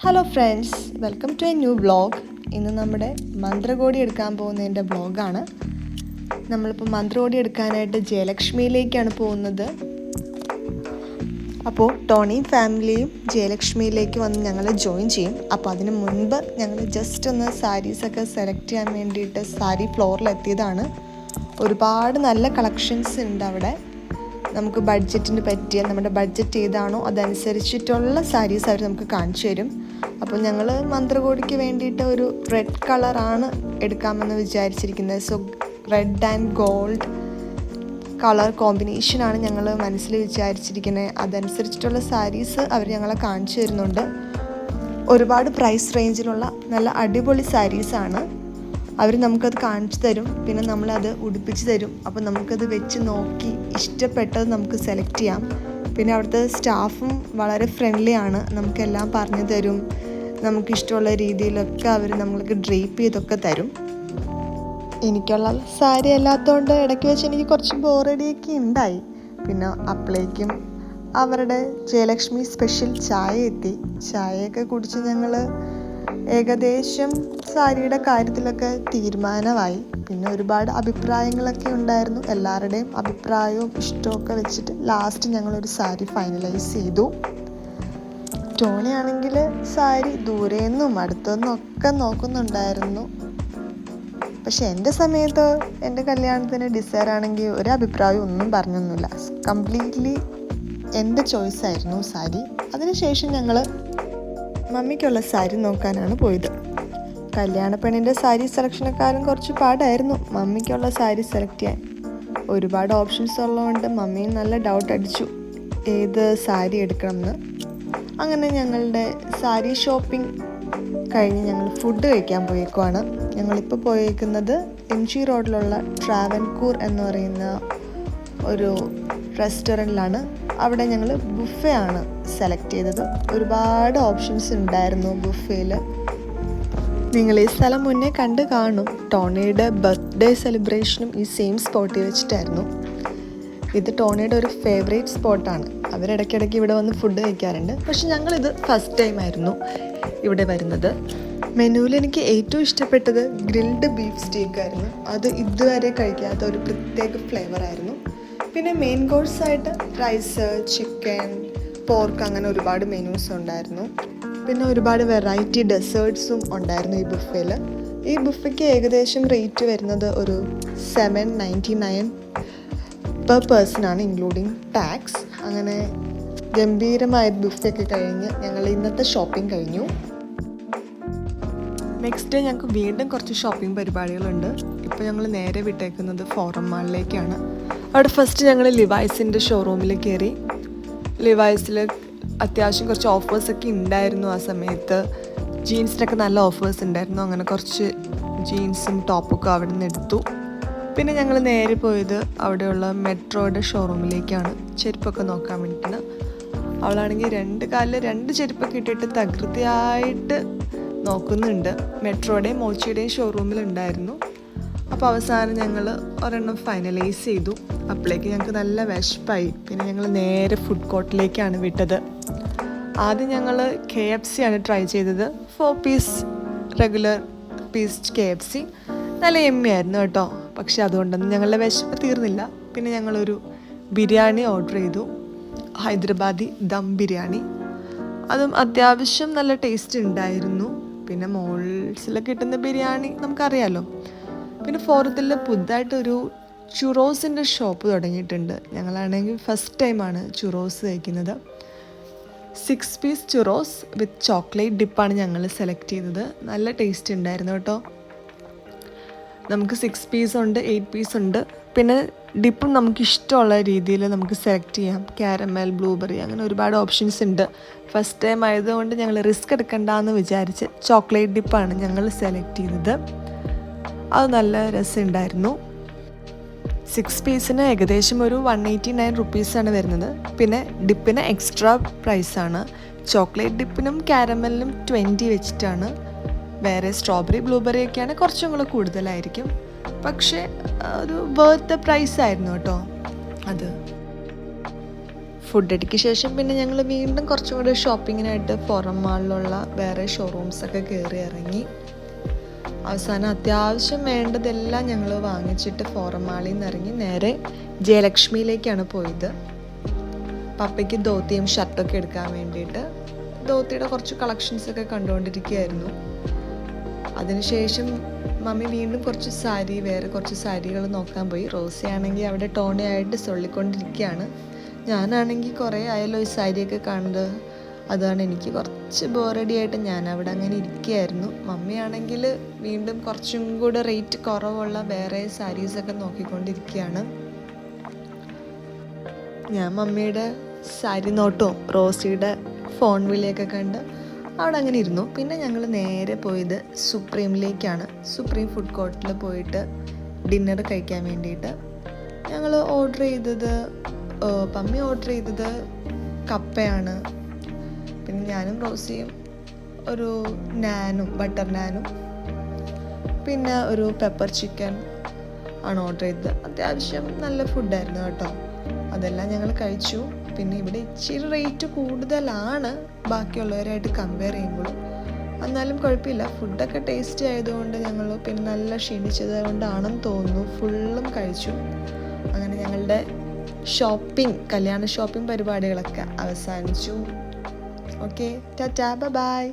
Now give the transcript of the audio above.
Hello friends welcome to a new vlog ഇന്ന് നമ്മുടെ മന്ത്രകോടി എടുക്കാൻ പോകുന്നതിന്റെ വ്ളോഗാണ് നമ്മളിപ്പോൾ മന്ത്രകോടി എടുക്കാനായിട്ട് ജയലക്ഷ്മിയിലേക്കാണ് പോകുന്നത്. അപ്പോൾ ടോണിയും ഫാമിലിയും ജയലക്ഷ്മിയിലേക്ക് വന്ന് ഞങ്ങൾ ജോയിൻ ചെയ്യും. അപ്പോൾ അതിന് മുൻപ് ഞങ്ങൾ ജസ്റ്റ് ഒന്ന് സാരീസൊക്കെ സെലക്ട് ചെയ്യാൻ വേണ്ടിയിട്ട് സാരി ഫ്ലോറിലെത്തിയതാണ് ഒരുപാട് നല്ല കളക്ഷൻസ് ഉണ്ട് അവിടെ. നമുക്ക് ബഡ്ജറ്റിന് പറ്റിയ നമ്മുടെ ബഡ്ജറ്റ് ഏതാണോ അതനുസരിച്ചിട്ടുള്ള സാരീസ് അവർ നമുക്ക് കാണിച്ചു തരും. അപ്പോൾ ഞങ്ങൾ മന്ത്രകോടിക്ക് വേണ്ടിയിട്ട് ഒരു റെഡ് കളറാണ് എടുക്കാമെന്ന് വിചാരിച്ചിരിക്കുന്നത്. So red and gold colour കോമ്പിനേഷനാണ് ഞങ്ങൾ മനസ്സിൽ വിചാരിച്ചിരിക്കുന്നത്. അതനുസരിച്ചിട്ടുള്ള സാരീസ് അവർ ഞങ്ങളെ കാണിച്ചു തരുന്നുണ്ട്. ഒരുപാട് പ്രൈസ് റേഞ്ചിലുള്ള നല്ല അടിപൊളി സാരീസാണ് അവർ നമുക്കത് കാണിച്ചു തരും. പിന്നെ നമ്മളത് ഉടുപ്പിച്ച് തരും. അപ്പോൾ നമുക്കത് വെച്ച് നോക്കി ഇഷ്ടപ്പെട്ടത് നമുക്ക് സെലക്ട് ചെയ്യാം. പിന്നെ അവിടുത്തെ സ്റ്റാഫും വളരെ ഫ്രണ്ട്ലി ആണ്. നമുക്കെല്ലാം പറഞ്ഞു തരും. നമുക്കിഷ്ടമുള്ള രീതിയിലൊക്കെ അവർ നമ്മൾക്ക് ഡ്രേപ്പ് ചെയ്തൊക്കെ തരും. എനിക്കുള്ള സാരി അല്ലാത്തതുകൊണ്ട് ഇടയ്ക്ക് വെച്ച് എനിക്ക് കുറച്ച് ബോറടിയൊക്കെ ഉണ്ടായി പിന്നെ അപ്പോഴേക്കും അവരുടെ ജയലക്ഷ്മി സ്പെഷ്യൽ ചായ എത്തി. ചായയൊക്കെ കുടിച്ച് ഞങ്ങൾ ഏകദേശം സാരിയുടെ കാര്യത്തിലൊക്കെ തീരുമാനമായി. പിന്നെ ഒരുപാട് അഭിപ്രായങ്ങളൊക്കെ ഉണ്ടായിരുന്നു. എല്ലാവരുടെയും അഭിപ്രായവും ഇഷ്ടമൊക്കെ വെച്ചിട്ട് ലാസ്റ്റ് ഞങ്ങളൊരു സാരി ഫൈനലൈസ് ചെയ്തു. ടോണി ആണെങ്കിൽ സാരി നിന്നും അടുത്തുനിന്നും ഒക്കെ നോക്കുന്നുണ്ടായിരുന്നു. പക്ഷെ എന്റെ സമയത്ത് എന്റെ കല്യാണത്തിന് ഡിസൈർ ആണെങ്കിൽ ഒരു അഭിപ്രായം ഒന്നും പറഞ്ഞൊന്നുമില്ല. കംപ്ലീറ്റ്ലി എന്റെ ചോയ്സ് ആയിരുന്നു സാരി. അതിനുശേഷം ഞങ്ങൾ മമ്മിക്കുള്ള സാരി നോക്കാനാണ് പോയത്. കല്യാണ പെണ്ണിന്റെ സാരി സെലക്ഷനെക്കാളും കുറച്ച് പാടായിരുന്നു. മമ്മിക്കുള്ള സാരി സെലക്ട് ചെയ്യാൻ ഒരുപാട് ഓപ്ഷൻസ് ഉള്ളതുകൊണ്ട് മമ്മിയും നല്ല ഡൗട്ട് അടിച്ചു. ഏത് സാരി എടുക്കണമെന്ന്. അങ്ങനെ ഞങ്ങളുടെ സാരി ഷോപ്പിംഗ് കഴിഞ്ഞ് ഞങ്ങൾ ഫുഡ് കഴിക്കാൻ പോയേക്കുവാണ്. ഞങ്ങളിപ്പോൾ പോയേക്കുന്നത് എം ജി റോഡിലുള്ള ട്രാവൻകൂർ എന്ന് പറയുന്ന ഒരു റെസ്റ്റോറന്റിലാണ്. അവിടെ ഞങ്ങൾ ബുഫേ ആണ് സെലക്ട് ചെയ്തത്. ഒരുപാട് ഓപ്ഷൻസ് ഉണ്ടായിരുന്നു ബുഫേയിൽ നിങ്ങൾ ഈ സ്ഥലം മുന്നേ കണ്ട് കാണും. ടോണിയുടെ ബർത്ത്ഡേ സെലിബ്രേഷനും ഈ സെയിം സ്പോട്ടിൽ വെച്ചിട്ടായിരുന്നു. ഇത് ടോണിയുടെ ഒരു ഫേവറേറ്റ് സ്പോട്ടാണ് അവരിടയ്ക്കിടയ്ക്ക് ഇവിടെ വന്ന് ഫുഡ് കഴിക്കാറുണ്ട്. പക്ഷെ ഞങ്ങളിത് ഫസ്റ്റ് ടൈം ആയിരുന്നു ഇവിടെ വരുന്നത്. മെനുവിൽ എനിക്ക് ഏറ്റവും ഇഷ്ടപ്പെട്ടത് ഗ്രിൽഡ് ബീഫ് സ്റ്റേക്ക് ആയിരുന്നു. അത് ഇതുവരെ കഴിക്കാത്ത ഒരു പ്രത്യേക ഫ്ലേവർ ആയിരുന്നു. പിന്നെ മെയിൻ കോഴ്സായിട്ട് റൈസ് ചിക്കൻ പോർക്ക് അങ്ങനെ ഒരുപാട് മെനൂസ് ഉണ്ടായിരുന്നു. പിന്നെ ഒരുപാട് വെറൈറ്റി ഡെസേർട്ട്സും ഉണ്ടായിരുന്നു ഈ ബുഫയിൽ ഈ ബുഫയ്ക്ക് ഏകദേശം റേറ്റ് വരുന്നത് ഒരു seven ninety nine per person ആണ് ഇൻക്ലൂഡിങ് ടാക്സ് അങ്ങനെ ഗംഭീരമായ ബുഫയൊക്കെ കഴിഞ്ഞ് ഞങ്ങൾ ഇന്നത്തെ ഷോപ്പിംഗ് കഴിഞ്ഞു. നെക്സ്റ്റ് ഡേ ഞങ്ങൾക്ക് വീണ്ടും കുറച്ച് ഷോപ്പിംഗ് പരിപാടികളുണ്ട്. ഇപ്പോൾ ഞങ്ങൾ നേരെ വിട്ടേക്കുന്നത് ഫോറം മാളിലേക്കാണ് അവിടെ ഫസ്റ്റ് ഞങ്ങൾ ലിവൈസിന്റെ ഷോറൂമിൽ കയറി ലിവൈസിൽ അത്യാവശ്യം കുറച്ച് ഓഫേഴ്സൊക്കെ ഉണ്ടായിരുന്നു ആ സമയത്ത്. ജീൻസിനൊക്കെ നല്ല ഓഫേഴ്സ് ഉണ്ടായിരുന്നു അങ്ങനെ കുറച്ച് ജീൻസും ടോപ്പൊക്കെ അവിടെ നിന്ന് എടുത്തു. പിന്നെ ഞങ്ങൾ നേരെ പോയത് അവിടെയുള്ള മെട്രോയുടെ ഷോറൂമിലേക്കാണ് ചെരുപ്പൊക്കെ നോക്കാൻ വേണ്ടിയിട്ട് അവളാണെങ്കിൽ രണ്ട് കാലിൽ രണ്ട് ചെരുപ്പൊക്കെ ഇട്ടിട്ട് തകൃതിയായിട്ട് നോക്കുന്നുണ്ട്. മെട്രോയുടെയും മോച്ചിയുടെയും ഷോറൂമിലുണ്ടായിരുന്നു അപ്പോൾ അവസാനം ഞങ്ങൾ ഒരെണ്ണം ഫൈനലൈസ് ചെയ്തു. അപ്പോഴേക്ക് ഞങ്ങൾക്ക് നല്ല വിശപ്പായി. പിന്നെ ഞങ്ങൾ നേരെ ഫുഡ് കോർട്ടിലേക്കാണ് വിട്ടത്. ആദ്യം ഞങ്ങൾ കെ എഫ് സി ആണ് ട്രൈ ചെയ്തത്. Four piece regular piece K F C നല്ല എമ്മയായിരുന്നു കേട്ടോ. പക്ഷെ അതുകൊണ്ടൊന്നും ഞങ്ങളുടെ വിശപ്പ് തീർന്നില്ല. പിന്നെ ഞങ്ങളൊരു ബിരിയാണി ഓർഡർ ചെയ്തു. ഹൈദരാബാദി ദം ബിരിയാണി. അതും അത്യാവശ്യം നല്ല ടേസ്റ്റ് ഉണ്ടായിരുന്നു. പിന്നെ മോൾസിൽ കിട്ടുന്ന ബിരിയാണി നമുക്കറിയാലോ. പിന്നെ ഫോർത്തിൽ പുതുതായിട്ടൊരു ചുറോസിന്റെ ഷോപ്പ് തുടങ്ങിയിട്ടുണ്ട്. ഞങ്ങളാണെങ്കിൽ ഫസ്റ്റ് ടൈമാണ് ചുറോസ് കഴിക്കുന്നത്. Six piece churros with chocolate ഡിപ്പാണ് ഞങ്ങൾ സെലക്ട് ചെയ്തത്. നല്ല ടേസ്റ്റ് ഉണ്ടായിരുന്നു കേട്ടോ. നമുക്ക് സിക്സ് പീസ് ഉണ്ട് എയ്റ്റ് പീസ് ഉണ്ട്. പിന്നെ ഡിപ്പും നമുക്ക് ഇഷ്ടമുള്ള രീതിയിൽ നമുക്ക് സെലക്ട് ചെയ്യാം. കാരമൽ ബ്ലൂബെറി അങ്ങനെ ഒരുപാട് ഓപ്ഷൻസ് ഉണ്ട്. ഫസ്റ്റ് ടൈം ആയതുകൊണ്ട് ഞങ്ങൾ റിസ്ക് എടുക്കണ്ടെന്ന് വിചാരിച്ച് ചോക്ലേറ്റ് ഡിപ്പാണ് ഞങ്ങൾ സെലക്ട് ചെയ്തത്. അത് നല്ല രസമുണ്ടായിരുന്നു. സിക്സ് പീസിന് ഏകദേശം ഒരു വൺ എയ്റ്റി നയൻ റുപ്പീസാണ് വരുന്നത്. പിന്നെ ഡിപ്പിന് എക്സ്ട്രാ പ്രൈസാണ് ചോക്ലേറ്റ് ഡിപ്പിനും കാരമലിനും ട്വന്റി വെച്ചിട്ടാണ്. വേറെ സ്ട്രോബെറി ബ്ലൂബെറി ഒക്കെയാണ് കുറച്ചും കൂടെ കൂടുതലായിരിക്കും. പക്ഷേ ഒരു വേർത്ത് പ്രൈസ് ആയിരുന്നു കേട്ടോ. അത്. ഫുഡ് അടിക്ക് ശേഷം പിന്നെ ഞങ്ങൾ വീണ്ടും കുറച്ചും കൂടെ ഷോപ്പിങ്ങിനായിട്ട് പുറം മാളിലുള്ള വേറെ ഷോറൂംസൊക്കെ കയറി ഇറങ്ങി. അവസാനം അത്യാവശ്യം വേണ്ടതെല്ലാം ഞങ്ങൾ വാങ്ങിച്ചിട്ട് ഫോറമാളിൽ നിന്ന് ഇറങ്ങി നേരെ ജയലക്ഷ്മിയിലേക്കാണ് പോയത്. പപ്പയ്ക്ക് ധോത്തിയും ഷർട്ടൊക്കെ എടുക്കാൻ വേണ്ടിയിട്ട്. ധോത്തിയുടെ കുറച്ച് കളക്ഷൻസൊക്കെ കണ്ടുകൊണ്ടിരിക്കുകയായിരുന്നു. അതിനുശേഷം മമ്മി വീണ്ടും കുറച്ച് സാരി വേറെ കുറച്ച് സാരികൾ നോക്കാൻ പോയി. റോസയാണെങ്കിൽ അവിടെ ടോണിയായിട്ട് സൊള്ളിക്കൊണ്ടിരിക്കുകയാണ്. ഞാനാണെങ്കിൽ കുറേ ആയല്ലോ ഈ സാരിയൊക്കെ കാണുന്നത്? അതാണ് എനിക്ക് കുറച്ച് ബോറടി ആയിട്ട് ഞാൻ അവിടെ അങ്ങനെ ഇരിക്കുകയായിരുന്നു. മമ്മിയാണെങ്കിൽ വീണ്ടും കുറച്ചും കൂടെ റേറ്റ് കുറവുള്ള വേറെ സാരീസൊക്കെ നോക്കിക്കൊണ്ടിരിക്കുകയാണ്. ഞാൻ മമ്മിയുടെ സാരി നോട്ടവും റോസിയുടെ ഫോൺ വിളിയൊക്കെ കണ്ട് അവിടെ അങ്ങനെ ഇരുന്നു. പിന്നെ ഞങ്ങൾ നേരെ പോയത് സുപ്രീമിലേക്കാണ് സുപ്രീം ഫുഡ് കോർട്ടിൽ പോയിട്ട് ഡിന്നർ കഴിക്കാൻ വേണ്ടിയിട്ട്. ഞങ്ങൾ ഓർഡർ ചെയ്തത് പമ്മി ഓർഡർ ചെയ്തത് കപ്പയാണ്. പിന്നെ ഞാനും റോസിയും ഒരു നാനും ബട്ടർ നാനും പിന്നെ ഒരു പെപ്പർ ചിക്കൻ ആണ് ഓർഡർ ചെയ്തത്. അത്യാവശ്യം നല്ല ഫുഡായിരുന്നു കേട്ടോ. അതെല്ലാം ഞങ്ങൾ കഴിച്ചു. പിന്നെ ഇവിടെ ഇച്ചിരി റേറ്റ് കൂടുതലാണ് ബാക്കിയുള്ളവരായിട്ട് കമ്പയർ ചെയ്യുമ്പോൾ എന്നാലും കുഴപ്പമില്ല. ഫുഡൊക്കെ ടേസ്റ്റി ആയതുകൊണ്ട് ഞങ്ങൾ പിന്നെ നല്ല ക്ഷീണിച്ചത് കൊണ്ടാണെന്ന് തോന്നുന്നു ഫുള്ളും കഴിച്ചു. അങ്ങനെ ഞങ്ങളുടെ ഷോപ്പിംഗ് കല്യാണ ഷോപ്പിംഗ് പരിപാടികളൊക്കെ അവസാനിച്ചു. Okay tata bye